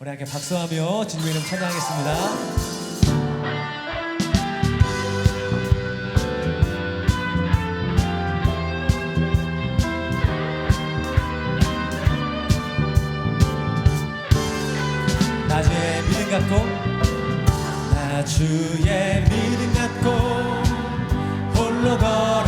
우리 함께 박수하며 주님의 이름 찬양하겠습니다. 나주의 믿음 갖고 나 주의 믿음 갖고 홀로 걸어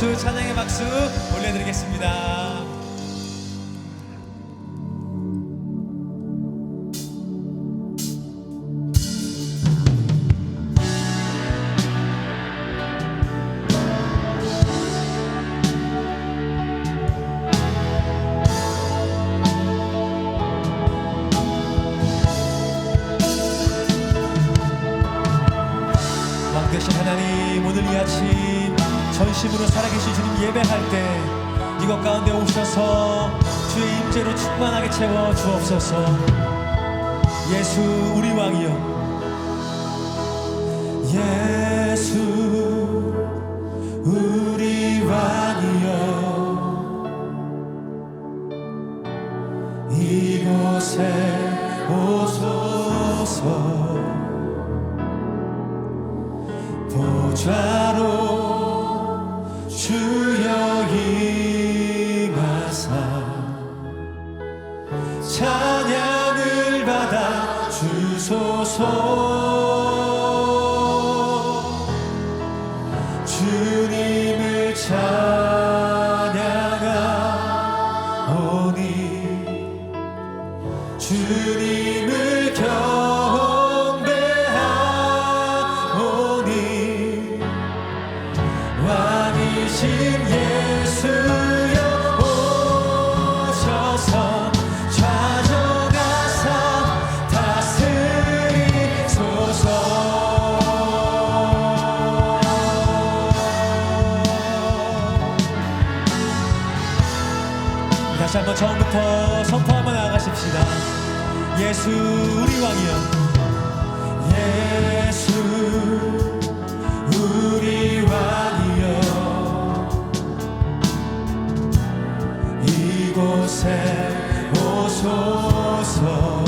박수 찬양의 박수 올려드리겠습니다. 하나님 오늘 이 아침 전심으로 살아계신 주님 예배할 때 이것 가운데 오셔서 주의 임재로 충만하게 채워 주옵소서. 예수 우리 왕이여. 예수 우리 왕이여. 이곳에 오소서. 보좌로 찬양을 받아 주소서. 주님을 찬양하오니 주님을 경 다시 한번 처음부터 선포 한번 나가십시다. 예수 우리 왕이여. 예수 우리 왕이여. 이곳에 오소서.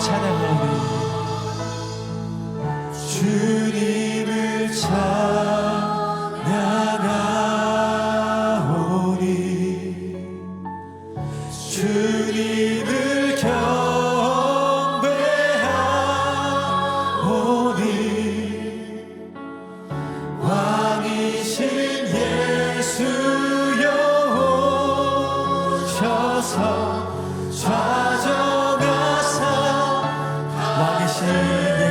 찬양하